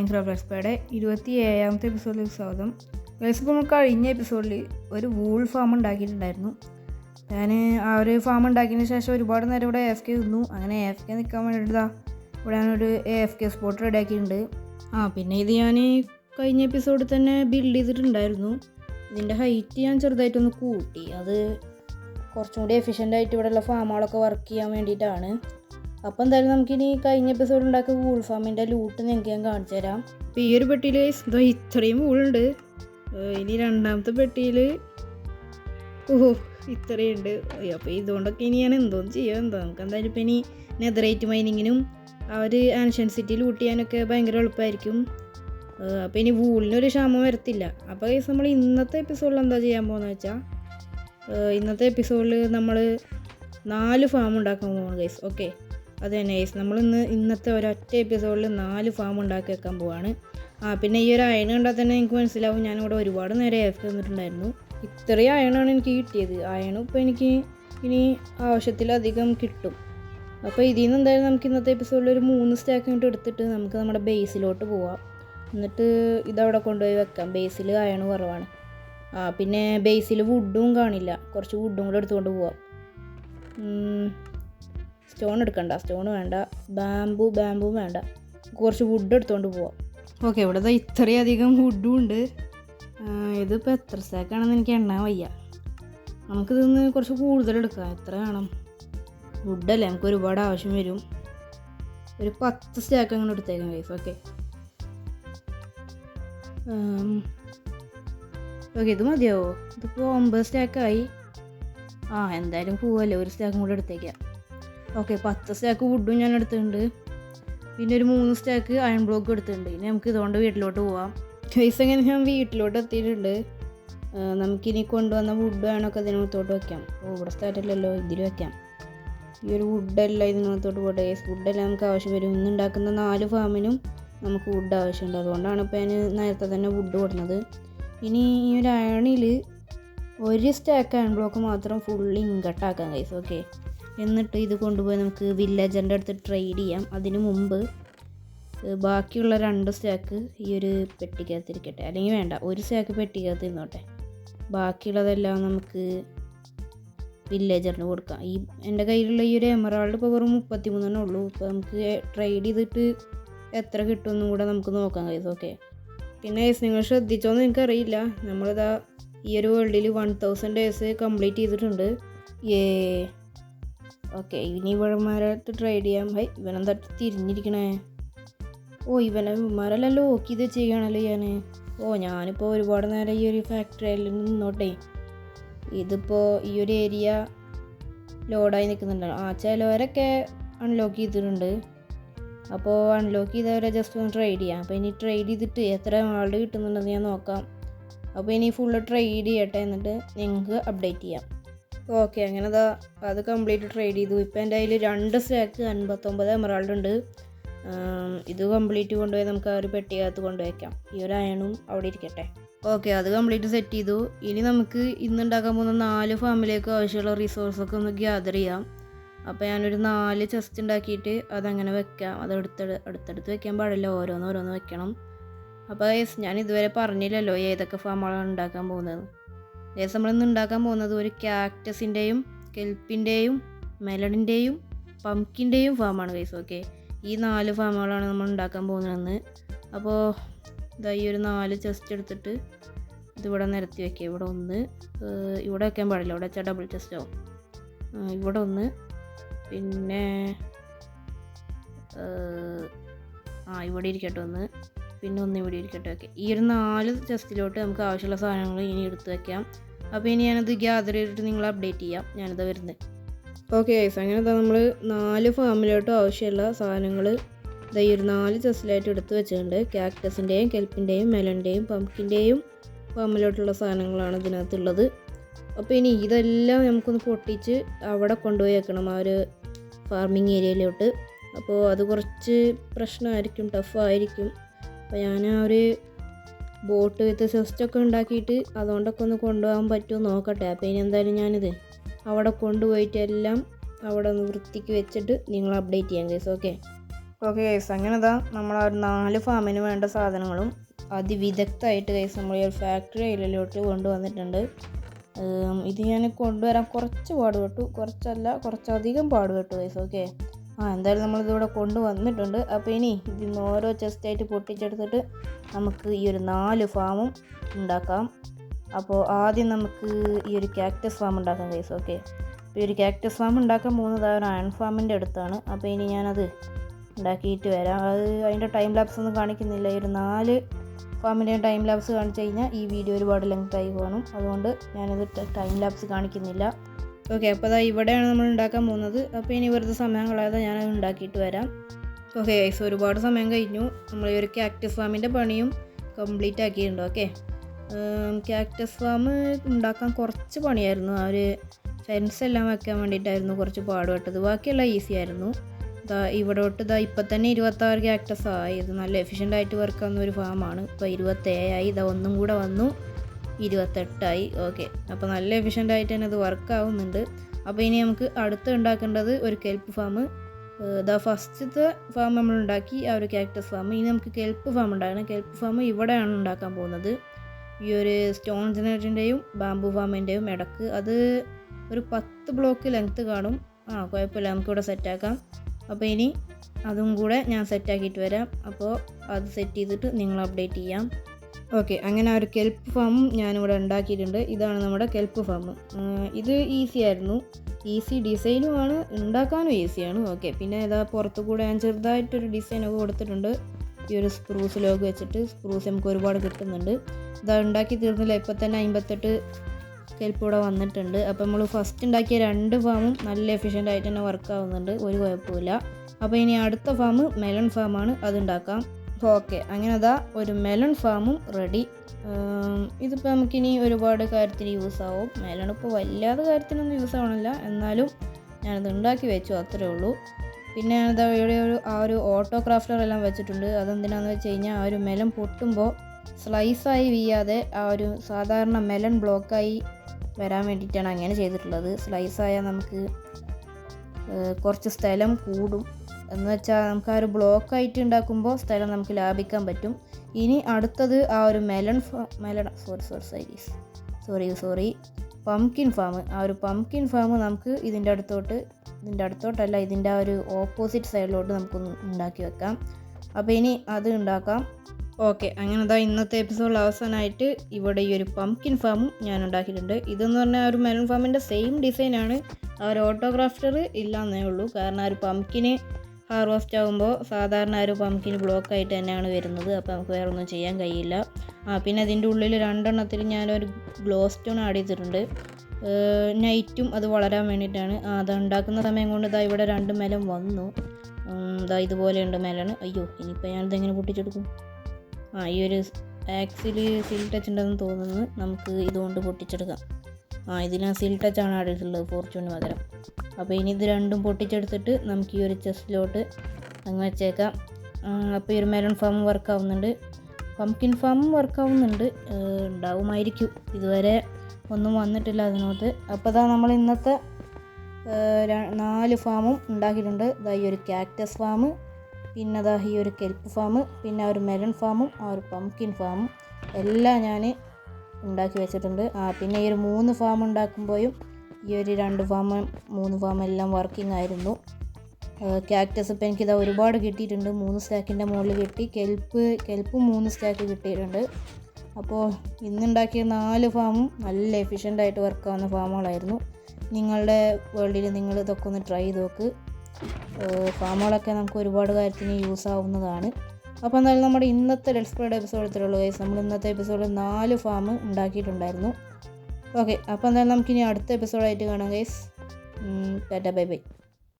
Minecraft ലെസ്പയുടെ ഇരുപത്തി ഏഴാമത്തെ എപ്പിസോഡിലേക്ക് സ്വാഗതം. ഇപ്പോൾ നമ്മൾ കഴിഞ്ഞ എപ്പിസോഡിൽ ഒരു വൂൾ ഫാം ഉണ്ടാക്കിയിട്ടുണ്ടായിരുന്നു. ഞാൻ ആ ഒരു ഫാം ഉണ്ടാക്കിയതിന് ശേഷം ഒരുപാട് നേരം ഇവിടെ എഫ് കെ നിന്നു. അങ്ങനെ എഫ് കെ നിൽക്കാൻ വേണ്ടിയിട്ടാ ഇവിടെ ഞാനൊരു എഫ് കെ സ്പോട്ട് റെഡിയാക്കിയിട്ടുണ്ട്. ആ പിന്നെ ഇത് ഞാൻ കഴിഞ്ഞ എപ്പിസോഡിൽ തന്നെ ബിൽഡ് ചെയ്തിട്ടുണ്ടായിരുന്നു. ഇതിന്റെ ഹൈറ്റ് ഞാൻ ചെറുതായിട്ടൊന്ന് കൂട്ടി. അത് കുറച്ചും കൂടി എഫിഷ്യന്റ് ആയിട്ട് ഇവിടെയുള്ള ഫാമുകളൊക്കെ വർക്ക് ചെയ്യാൻ വേണ്ടിയിട്ടാണ്. അപ്പോൾ എന്തായാലും നമുക്കിനി കഴിഞ്ഞ എപ്പിസോഡ് ഉണ്ടാക്കിയ വൂൾ ഫാമിന്റെ ലൂട്ട് നിങ്ങൾക്ക് ഞാൻ കാണിച്ചു തരാം. അപ്പോൾ ഈ ഒരു പെട്ടിയിൽ എന്തോ ഇത്രയും വൂളുണ്ട് ഇനി രണ്ടാമത്തെ പെട്ടിയിൽ ഓ ഓഹോ ഇത്രയുണ്ട് അപ്പോൾ ഇതുകൊണ്ടൊക്കെ ഇനി ഞാൻ എന്തോന്ന് ചെയ്യുക എന്താ നമുക്ക് എന്തായാലും ഇപ്പം ഇനി നെതറേറ്റ് മൈനിങ്ങിനും ഒരു ആൻഷ്യൻ സിറ്റി ലൂട്ട് ചെയ്യാനൊക്കെ ഭയങ്കര എളുപ്പമായിരിക്കും. അപ്പോൾ ഇനി വൂളിനൊരു ക്ഷാമം വരത്തില്ല. അപ്പോൾ നമ്മൾ ഇന്നത്തെ എപ്പിസോഡിൽ എന്താ ചെയ്യാൻ പോകുന്നത് വെച്ചാൽ ഇന്നത്തെ എപ്പിസോഡിൽ നമ്മൾ നാല് ഫാം ഉണ്ടാക്കാൻ പോകുന്നു ഗൈസ് ഓക്കെ അത് തന്നെ നമ്മൾ ഇന്ന് ഇന്നത്തെ ഒരൊറ്റ എപ്പിസോഡിൽ നാല് ഫാം ഉണ്ടാക്കി വെക്കാൻ പോവാണ്. ആ പിന്നെ ഈ ഒരു അയൺ കണ്ടാൽ തന്നെ എനിക്ക് മനസ്സിലാവും ഞാനിവിടെ ഒരുപാട് നേരം എഫ് തന്നിട്ടുണ്ടായിരുന്നു ഇത്രയും അയണാണ് എനിക്ക് കിട്ടിയത്. അയണും ഇപ്പോൾ എനിക്ക് ഇനി ആവശ്യത്തിലധികം കിട്ടും. അപ്പോൾ ഇതിൽ നിന്ന് എന്തായാലും നമുക്ക് ഇന്നത്തെ എപ്പിസോഡിൽ ഒരു മൂന്ന് സ്റ്റാക്ക് ഇങ്ങോട്ട് എടുത്തിട്ട് നമുക്ക് നമ്മുടെ ബേസിലോട്ട് പോവാം. എന്നിട്ട് ഇതവിടെ കൊണ്ടുപോയി വെക്കാം. ബേസിൽ അയണ് കുറവാണ്. ആ പിന്നെ ബേസിൽ വുഡും കാണില്ല. കുറച്ച് വുഡും കൂടെ എടുത്തുകൊണ്ട് പോവാം. സ്റ്റോൺ എടുക്കണ്ട സ്റ്റോൺ വേണ്ട ബാമ്പു ബാമ്പു വേണ്ട. കുറച്ച് വുഡ് എടുത്തുകൊണ്ട് പോവാം. ഓക്കെ ഇവിടെ ഇതാ ഇത്രയധികം വുഡും ഉണ്ട്. ഇതിപ്പോൾ എത്ര സ്റ്റാക്കാണെന്ന് എനിക്ക് എണ്ണാൻ വയ്യ. നമുക്കിതിന്ന് കുറച്ച് കൂടുതൽ എടുക്കാം. എത്ര വേണം? വുഡല്ലേ നമുക്ക് ഒരുപാട് ആവശ്യം വരും. ഒരു പത്ത് സ്റ്റാക്ക് അങ്ങനെ എടുത്തേക്കാം ഗൈസ് ഓക്കെ. ഓക്കെ ഇത് മതിയാവോ? ഇതിപ്പോൾ ഒമ്പത് സ്റ്റാക്കായി ആ എന്തായാലും പോവല്ലേ ഒരു സ്റ്റാക്കും കൂടെ എടുത്തേക്കാം. ഓക്കെ പത്ത് സ്റ്റാക്ക് വുഡും ഞാൻ എടുത്തിട്ടുണ്ട്. പിന്നെ ഒരു മൂന്ന് സ്റ്റാക്ക് അയൺ ബ്ലോക്ക് എടുത്തിട്ടുണ്ട്. ഇനി നമുക്ക് ഇതുകൊണ്ട് വീട്ടിലോട്ട് പോവാം. പൈസ എങ്ങനെ ഞാൻ വീട്ടിലോട്ട് എത്തിയിട്ടുണ്ട്. നമുക്കിനി കൊണ്ടുവന്ന വുഡ് വേണമൊക്കെ ഇതിനകത്തോട്ട് വെക്കാം. ഓ ഇവിടെ സ്ഥലമില്ലല്ലോ ഇതിൽ വെക്കാം. ഈ ഒരു വുഡെല്ലാം ഇതിനകത്തോട്ട് പോട്ടെ. വുഡെല്ലാം നമുക്ക് ആവശ്യം വരും. ഇന്ന് ഉണ്ടാക്കുന്ന നാല് ഫാമിനും നമുക്ക് വുഡ് ആവശ്യമുണ്ട്. അതുകൊണ്ടാണ് ഇപ്പോൾ ഞാൻ നേരത്തെ തന്നെ വുഡ് കൊടുക്കുന്നത് ഇനി ഈ ഒരു അയണിൽ ഒരു സ്റ്റാക്ക് അയൺ ബ്ലോക്ക് മാത്രം ഫുള്ളി ഇങ്കട്ടാക്കാം കൈസ് ഓക്കെ എന്നിട്ട് ഇത് കൊണ്ടുപോയി നമുക്ക് വില്ലേജറിന്റെ അടുത്ത് ട്രേഡ് ചെയ്യാം. അതിനു മുമ്പ് ബാക്കിയുള്ള രണ്ട് സ്റ്റാക്ക് ഈ ഒരു പെട്ടിക്കകത്തിരിക്കട്ടെ അല്ലെങ്കിൽ വേണ്ട ഒരു സ്റ്റാക്ക് പെട്ടിക്കകത്ത് ഇരുന്നോട്ടെ. ബാക്കിയുള്ളതെല്ലാം നമുക്ക് വില്ലേജറിന് കൊടുക്കാം. ഈ എന്റെ കയ്യിലുള്ള ഈ ഒരു എമറാൾഡ് ഇപ്പോൾ വെറും മുപ്പത്തി മൂന്നെണ്ണേ ഉള്ളൂ. ഇപ്പോൾ നമുക്ക് ട്രേഡ് ചെയ്തിട്ട് എത്ര കിട്ടുമെന്നും കൂടെ നമുക്ക് നോക്കാം കൈസ് ഓക്കെ പിന്നെ ഏസ് നിങ്ങൾ ശ്രദ്ധിച്ചോന്ന് എനിക്കറിയില്ല. നമ്മളിതാ ഈ ഒരു വേൾഡിൽ വൺ തൗസൻഡ് ഡേയ്സ് കംപ്ലീറ്റ് ചെയ്തിട്ടുണ്ട്. ഏ ഓക്കെ ഇനി ഇവന്മാരായിട്ട് ട്രൈ ചെയ്യാം. ഹൈ ഇവനെന്താ തിരിഞ്ഞിരിക്കണേ? ഓ ഇവനെ മരലല്ലോ ഓക്കി ഇത് ചെയ്യണല്ലോ ഞാൻ ഓ ഞാനിപ്പോൾ ഒരുപാട് നേരം ഈ ഒരു ഫാക്ടറിയിൽ നിന്നോട്ടെ. ഇതിപ്പോൾ ഈ ഒരു ഏരിയ ലോഡായി നിൽക്കുന്നുണ്ട് ആ ചിലവരൊക്കെ അൺലോക്ക് ചെയ്തിട്ടുണ്ട്. അപ്പോൾ അൺലോക്ക് ചെയ്തവരെ ജസ്റ്റ് ഒന്ന് ട്രേഡ് ചെയ്യാം. അപ്പോൾ ഇനി ട്രേഡ് ചെയ്തിട്ട് എത്ര ആളുടെ കിട്ടുന്നുണ്ടെന്ന് ഞാൻ നോക്കാം. അപ്പോൾ ഇനി ഫുള്ള് ട്രേഡ് ചെയ്യട്ടെ എന്നിട്ട് നിങ്ങൾക്ക് അപ്ഡേറ്റ് ചെയ്യാം. ഓക്കെ അങ്ങനെ ദാ അത് കംപ്ലീറ്റ് ട്രേഡ് ചെയ്തു. ഇപ്പോൾ എന്റെ അതിൽ രണ്ട് സ്റ്റാക്ക് അൻപത്തൊമ്പത് എമറാൾഡ് ഉണ്ട്. ഇത് കംപ്ലീറ്റ് കൊണ്ടുപോയി നമുക്ക് ആ ഒരു പെട്ടിക്കകത്ത് കൊണ്ടുവയ്ക്കാം. ഈ ഒരു അയണും അവിടെ ഇരിക്കട്ടെ. ഓക്കെ അത് കംപ്ലീറ്റ് സെറ്റ് ചെയ്തു. ഇനി നമുക്ക് ഇന്ന് ഉണ്ടാക്കാൻ പോകുന്ന നാല് ഫാമിലേക്ക് ആവശ്യമുള്ള റിസോഴ്സൊക്കെ ഒന്ന് ഗ്യാദർ ചെയ്യാം. അപ്പോൾ ഞാനൊരു നാല് ചെസ്റ്റ് ഉണ്ടാക്കിയിട്ട് അതങ്ങനെ വെക്കാം. അത് അടുത്തട് അടുത്തടുത്ത് വെക്കാൻ പാടില്ല. ഓരോന്ന് ഓരോന്ന് വെക്കണം. അപ്പോൾ ഞാൻ ഇതുവരെ പറഞ്ഞില്ലല്ലോ ഏതൊക്കെ ഫാമുകളാണ് ഉണ്ടാക്കാൻ പോകുന്നത്. ഏസ് നമ്മളിന്ന് ഉണ്ടാക്കാൻ പോകുന്നത് ഒരു ക്യാക്ടസിന്റെയും കെൽപ്പിന്റെയും മെലഡിന്റെയും പംകിന്റെയും ഫാമാണ് ഗൈസ് ഓക്കെ ഈ നാല് ഫാമുകളാണ് നമ്മൾ ഉണ്ടാക്കാൻ പോകുന്നതെന്ന് അപ്പോൾ ഇതാ ഈ ഒരു നാല് ചെസ്റ്റ് എടുത്തിട്ട് ഇതിവിടെ നിരത്തി വെക്കുക ഇവിടെ ഒന്ന് ഇവിടെ വെക്കാൻ പാടില്ല. ഇവിടെ വെച്ചാൽ ഡബിൾ ചെസ്റ്റോ ഇവിടെ ഒന്ന് പിന്നെ ആ ഇവിടെ ഇരിക്കട്ടെ ഒന്ന്. പിന്നെ ഒന്ന് ഇവിടെ ഇരിക്കട്ടെ. ഓക്കെ ഈ ഒരു നാല് ചെസ്റ്റിലോട്ട് നമുക്ക് ആവശ്യമുള്ള സാധനങ്ങൾ ഇനി എടുത്ത് വെക്കാം. അപ്പോൾ ഇനി ഞാനത് ഗ്യാദർ ചെയ്തിട്ട് നിങ്ങൾ അപ്ഡേറ്റ് ചെയ്യാം. ഞാനിത് വരുന്നത് ഓക്കെ ഐസ് അങ്ങനെ നമ്മൾ നാല് ഫാമിലോട്ടും ആവശ്യമുള്ള സാധനങ്ങൾ ഇതാ ഈ ഒരു നാല് ചെസ്റ്റിലായിട്ട് എടുത്ത് വെച്ചിട്ടുണ്ട്. ക്യാക്ടസിന്റെയും കെൽപ്പിന്റെയും മെലന്റെയും പമ്പിന്റെയും ഫാമിലോട്ടുള്ള സാധനങ്ങളാണ് ഇതിനകത്തുള്ളത്. അപ്പോൾ ഇനി ഇതെല്ലാം നമുക്കൊന്ന് പൊട്ടിച്ച് അവിടെ കൊണ്ടുപോയി വെക്കണം ആ ഒരു ഫാർമിങ് ഏരിയയിലോട്ട് അപ്പോൾ അത് കുറച്ച് പ്രശ്നമായിരിക്കും ടഫായിരിക്കും അപ്പോൾ ഞാൻ ആ ഒരു ബോട്ട് വിത്ത് സിസ്റ്റൊക്കെ ഉണ്ടാക്കിയിട്ട് അതുകൊണ്ടൊക്കെ ഒന്ന് കൊണ്ടുപോകാൻ പറ്റുമോ നോക്കട്ടെ. അപ്പോൾ ഇനി എന്തായാലും ഞാനിത് അവിടെ കൊണ്ടുപോയിട്ട് എല്ലാം അവിടെ ഒന്ന് വൃത്തിക്ക് വെച്ചിട്ട് നിങ്ങൾ അപ്ഡേറ്റ് ചെയ്യാം കേസ് ഓക്കെ ഓക്കെ കേസ് അങ്ങനെ ഇതാ നമ്മൾ ആ നാല് ഫാമിന് വേണ്ട സാധനങ്ങളും അതിവിദഗ്ധമായിട്ട് കേസ് നമ്മൾ ഈ ഫാക്ടറി ഏരിയയിലോട്ട് കൊണ്ടുവന്നിട്ടുണ്ട്. ഇത് ഞാൻ കൊണ്ടുവരാൻ കുറച്ച് പാടുപെട്ടു. കുറച്ചല്ല കുറച്ചധികം പാടുപെട്ടു കേസ് ഓക്കെ ആ എന്തായാലും നമ്മളിതിവിടെ കൊണ്ടുവന്നിട്ടുണ്ട്. അപ്പോൾ ഇനി ഇതിന്ന് ഓരോ ചെസ്റ്റായിട്ട് പൊട്ടിച്ചെടുത്തിട്ട് നമുക്ക് ഈ ഒരു നാല് ഫാമും ഉണ്ടാക്കാം. അപ്പോൾ ആദ്യം നമുക്ക് ഈ ഒരു കാക്ടസ് ഫാം ഉണ്ടാക്കാം കേസ് ഓക്കെ അപ്പോൾ ഈ ഒരു കാക്ടസ് ഫാം ഉണ്ടാക്കാൻ പോകുന്നത് ആ ഒരു അയൺ ഫാമിന്റെ അടുത്താണ്. അപ്പോൾ ഇനി ഞാനത് ഉണ്ടാക്കിയിട്ട് വരാം. അത് അതിന്റെ ടൈം ലാപ്സ് ഒന്നും കാണിക്കുന്നില്ല. ഈ ഒരു നാല് ഫാമിന്റെ ടൈം ലാപ്സ് കാണിച്ചു കഴിഞ്ഞാൽ ഈ വീഡിയോ ഒരുപാട് ലെങ്ത് ആയി പോകണം അതുകൊണ്ട് ഞാനത് ടൈം ലാപ്സ് കാണിക്കുന്നില്ല. ഓക്കെ അപ്പോൾ അതാ ഇവിടെയാണ് നമ്മൾ ഉണ്ടാക്കാൻ പോകുന്നത്. അപ്പോൾ ഇനി വെറുതെ സമയം കളയാതെ ഞാനത് ഉണ്ടാക്കിയിട്ട് വരാം. ഓക്കെ ഗൈസ് ഒരുപാട് സമയം കഴിഞ്ഞു. നമ്മൾ ഈ ഒരു ക്യാക്ടസ് ഫാമിന്റെ പണിയും കംപ്ലീറ്റ് ആക്കിയിട്ടുണ്ട് ഓക്കെ. ക്യാക്ടസ് ഫാം ഉണ്ടാക്കാൻ കുറച്ച് പണിയായിരുന്നു. ആ ഒരു ഫെൻസ് എല്ലാം വെക്കാൻ വേണ്ടിയിട്ടായിരുന്നു കുറച്ച് പാടുപെട്ടത്. ബാക്കിയെല്ലാം ഈസി ആയിരുന്നു. ഇതാ ഇവിടെ തൊട്ട് ഇതാ ഇപ്പം തന്നെ ഇരുപത്താറ് ക്യാക്ടസ് ആയി ഇത് നല്ല എഫിഷ്യന്റ് ആയിട്ട് വർക്ക് ആവുന്ന ഒരു ഫാമാണ് ഇപ്പോൾ ഇരുപത്തേഴായി ഇതാ ഒന്നും കൂടെ വന്നു. ഇരുപത്തെട്ടായി. ഓക്കെ അപ്പോൾ നല്ല എഫിഷ്യന്റ് ആയിട്ട് തന്നെ അത് വർക്ക് ആവുന്നുണ്ട്. അപ്പോൾ ഇനി നമുക്ക് അടുത്ത് ഉണ്ടാക്കേണ്ടത് ഒരു കെൽപ്പ് ഫാം ദ ഫസ്റ്റത്തെ ഫാം നമ്മൾ ഉണ്ടാക്കി ആ ഒരു ക്യാക്ടസ് ഫാം ഇനി നമുക്ക് കെൽപ്പ് ഫാം ഉണ്ടാക്കണം. കെൽപ്പ് ഫാം ഇവിടെയാണ് ഉണ്ടാക്കാൻ പോകുന്നത്. ഈ ഒരു സ്റ്റോൺ ജനറേറ്ററിന്റെയും ബാംബു ഫാമിന്റെയും ഇടയ്ക്ക്. അത് ഒരു പത്ത് ബ്ലോക്ക് ലെങ്ത്ത് കാണും. ആ കുഴപ്പമില്ല. നമുക്കിവിടെ സെറ്റാക്കാം അപ്പോൾ ഇനി അതും കൂടെ ഞാൻ സെറ്റാക്കിയിട്ട് വരാം. അപ്പോൾ അത് സെറ്റ് ചെയ്തിട്ട് നിങ്ങൾ അപ്ഡേറ്റ് ചെയ്യാം. ഓക്കെ അങ്ങനെ ഒരു കെൽപ്പ് ഫാമും ഞാനിവിടെ ഉണ്ടാക്കിയിട്ടുണ്ട്. ഇതാണ് നമ്മുടെ കെൽപ്പ് ഫാം. ഇത് ഈസി ആയിരുന്നു. ഈസി ഡിസൈനുമാണ് ഉണ്ടാക്കാനും ഈസിയാണ് ഓക്കെ പിന്നെ ഇതാ പുറത്തു കൂടെ ഞാൻ ചെറുതായിട്ടൊരു ഡിസൈനൊക്കെ കൊടുത്തിട്ടുണ്ട്. ഈ ഒരു സ്ക്രൂസ് ലോഗ് വെച്ചിട്ട് സ്ക്രൂസ് നമുക്ക് ഒരുപാട് കിട്ടുന്നുണ്ട്. ഇതാ ഉണ്ടാക്കി തീർന്നില്ല ഇപ്പം തന്നെ അമ്പത്തെട്ട് കെൽപ്പ് ഇവിടെ വന്നിട്ടുണ്ട്. അപ്പോൾ നമ്മൾ ഫസ്റ്റ് ഉണ്ടാക്കിയ രണ്ട് ഫാമും നല്ല എഫിഷ്യന്റ് ആയിട്ട് തന്നെ വർക്ക് ആവുന്നുണ്ട് ഒരു കുഴപ്പമില്ല അപ്പോൾ ഇനി അടുത്ത ഫാം മെലൺ ഫാമാണ് അത് ഉണ്ടാക്കാം. ഓക്കെ അങ്ങനെ അതാ ഒരു മെലൺ ഫാമും റെഡി ഇതിപ്പോൾ നമുക്കിനി ഒരുപാട് കാര്യത്തിന് യൂസ് ആവും. മെലൺ ഇപ്പോൾ വല്ലാതെ കാര്യത്തിനൊന്നും യൂസ് ആവണില്ല. എന്നാലും ഞാനത് ഉണ്ടാക്കി വെച്ചു അത്രേ ഉള്ളൂ. പിന്നെ ഞാനത് ഇവിടെ ഒരു ആ ഒരു ഓട്ടോ ക്രാഫ്റ്റർ എല്ലാം വെച്ചിട്ടുണ്ട്. അതെന്തിനാന്ന് വെച്ച് കഴിഞ്ഞാൽ ആ ഒരു മെലൺ പൊട്ടുമ്പോൾ സ്ലൈസായി വീയാതെ ആ ഒരു സാധാരണ മെലൺ ബ്ലോക്കായി വരാൻ വേണ്ടിയിട്ടാണ് അങ്ങനെ ചെയ്തിട്ടുള്ളത്. സ്ലൈസായാൽ നമുക്ക് കുറച്ച് സ്ഥലം കൂടും. എന്ന് വെച്ചാൽ നമുക്ക് ആ ഒരു ബ്ലോക്കായിട്ട് ഉണ്ടാക്കുമ്പോൾ സ്ഥലം നമുക്ക് ലാഭിക്കാൻ പറ്റും. ഇനി അടുത്തത് ആ ഒരു melon melon sorry sorry sorry sorry sorry pumpkin farm ആ ഒരു പംകിൻ ഫാം നമുക്ക് ഇതിന്റെ അടുത്തോട്ട് ഇതിന്റെ അടുത്തോട്ടല്ല ഇതിന്റെ ആ ഒരു ഓപ്പോസിറ്റ് സൈഡിലോട്ട് നമുക്കൊന്ന് ഉണ്ടാക്കി വെക്കാം. അപ്പോൾ ഇനി അത് ഉണ്ടാക്കാം. ഓക്കെ അങ്ങനെ ദാ ഇന്നത്തെ എപ്പിസോഡിൽ അവസാനമായിട്ട് ഇവിടെ ഈ ഒരു പംകിൻ ഫാമും ഞാൻ ഉണ്ടാക്കിയിട്ടുണ്ട്. ഇതെന്ന് പറഞ്ഞാൽ ഒരു മെലൺ ഫാമിന്റെ സെയിം ഡിസൈനാണ് ആ ഒരു ഓട്ടോഗ്രാഫ്റ്റർ ഇല്ലാന്നേ ഉള്ളൂ. കാരണം ആ ഒരു പംകിന് ഹാർവസ്റ്റ് ആകുമ്പോൾ സാധാരണ ഒരു ബ്ലോക്ക് ആയിട്ട് തന്നെയാണ് വരുന്നത്. അപ്പോൾ നമുക്ക് വേറെ ഒന്നും ചെയ്യാൻ കഴിയില്ല. ആ പിന്നെ അതിന്റെ ഉള്ളിൽ രണ്ടെണ്ണത്തിൽ ഞാനൊരു ഗ്ലോ സ്റ്റോൺ ആഡ് ചെയ്തിട്ടുണ്ട് നൈറ്റും അത് വളരാൻ വേണ്ടിയിട്ടാണ്. അത് ഉണ്ടാക്കുന്ന സമയം കൊണ്ട് ഇതാ ഇവിടെ രണ്ട് മെലം വന്നു. ഇതാ ഇതുപോലെയുണ്ട് മെലാണ് അയ്യോ ഇനിയിപ്പോൾ ഞാനിതെങ്ങനെ പൊട്ടിച്ചെടുക്കും? ആ ഈ ഒരു ആക്സിൽ സീൽ ടച്ച് ഉണ്ടെന്ന് തോന്നുന്നു. നമുക്ക് ഇതുകൊണ്ട് പൊട്ടിച്ചെടുക്കാം. ആ ഇതിന് സീൽ ടച്ചാണ് ആഡ് ചെയ്തിട്ടുള്ളത് ഫോർച്യൂണിന് പകരം അപ്പോൾ ഇനി ഇത് രണ്ടും പൊട്ടിച്ചെടുത്തിട്ട് നമുക്ക് ഈ ഒരു ചെസ്റ്റിലോട്ട് അങ്ങ് വെച്ചേക്കാം. അപ്പോൾ ഈ ഒരു മെലൺ ഫാം വർക്ക് ആവുന്നുണ്ട്. പംകിൻ ഫാമും വർക്ക് ആവുന്നുണ്ട്. ഉണ്ടാവുമായിരിക്കും. ഇതുവരെ ഒന്നും വന്നിട്ടില്ല അതിനകത്ത്. അപ്പോൾ അതാ നമ്മൾ ഇന്നത്തെ നാല് ഫാമും ഉണ്ടാക്കിയിട്ടുണ്ട്. ഇതാ ഈ ഒരു കാക്ടസ് ഫാം പിന്നെ അതാ ഈ ഒരു കെൽപ്പ് ഫാം പിന്നെ ഒരു മെലൺ ഫാമും ആ ഒരു പംകിൻ ഫാമും എല്ലാം ഞാൻ ഉണ്ടാക്കി വെച്ചിട്ടുണ്ട്. ആ പിന്നെ ഈ ഒരു മൂന്ന് ഫാം ഉണ്ടാക്കുമ്പോഴും ഈ ഒരു രണ്ട് ഫാം മൂന്ന് ഫാം എല്ലാം വർക്കിംഗ് ആയിരുന്നു. ക്യാക്ടസ് ഇപ്പം എനിക്കിതാ ഒരുപാട് കിട്ടിയിട്ടുണ്ട്. മൂന്ന് സ്റ്റാക്കിന്റെ മുകളിൽ കിട്ടി. കെൽപ്പ് കെൽപ്പും മൂന്ന് സ്റ്റാക്ക് കിട്ടിയിട്ടുണ്ട്. അപ്പോൾ ഇന്നുണ്ടാക്കിയ നാല് ഫാമും നല്ല എഫിഷ്യന്റായിട്ട് വർക്കാവുന്ന ഫാമുകളായിരുന്നു നിങ്ങളുടെ വേൾഡിൽ നിങ്ങൾ ഇതൊക്കെ ഒന്ന് ട്രൈ ചെയ്ത് നോക്ക്. ഫാമുകളൊക്കെ നമുക്ക് ഒരുപാട് കാര്യത്തിന് യൂസ് ആവുന്നതാണ്. അപ്പോൾ എന്തായാലും നമ്മുടെ ഇന്നത്തെ പ്ലേഡ് എപ്പിസോഡ് ഇത്രയുള്ളൂ ഗൈസ് നമ്മൾ ഇന്നത്തെ എപ്പിസോഡിൽ നാല് ഫാം ഉണ്ടാക്കിയിട്ടുണ്ടായിരുന്നു. ഓക്കെ അപ്പോൾ എന്തായാലും നമുക്കിനി അടുത്ത എപ്പിസോഡായിട്ട് കാണാം ഗൈസ് ടാറ്റ ബൈ ബൈ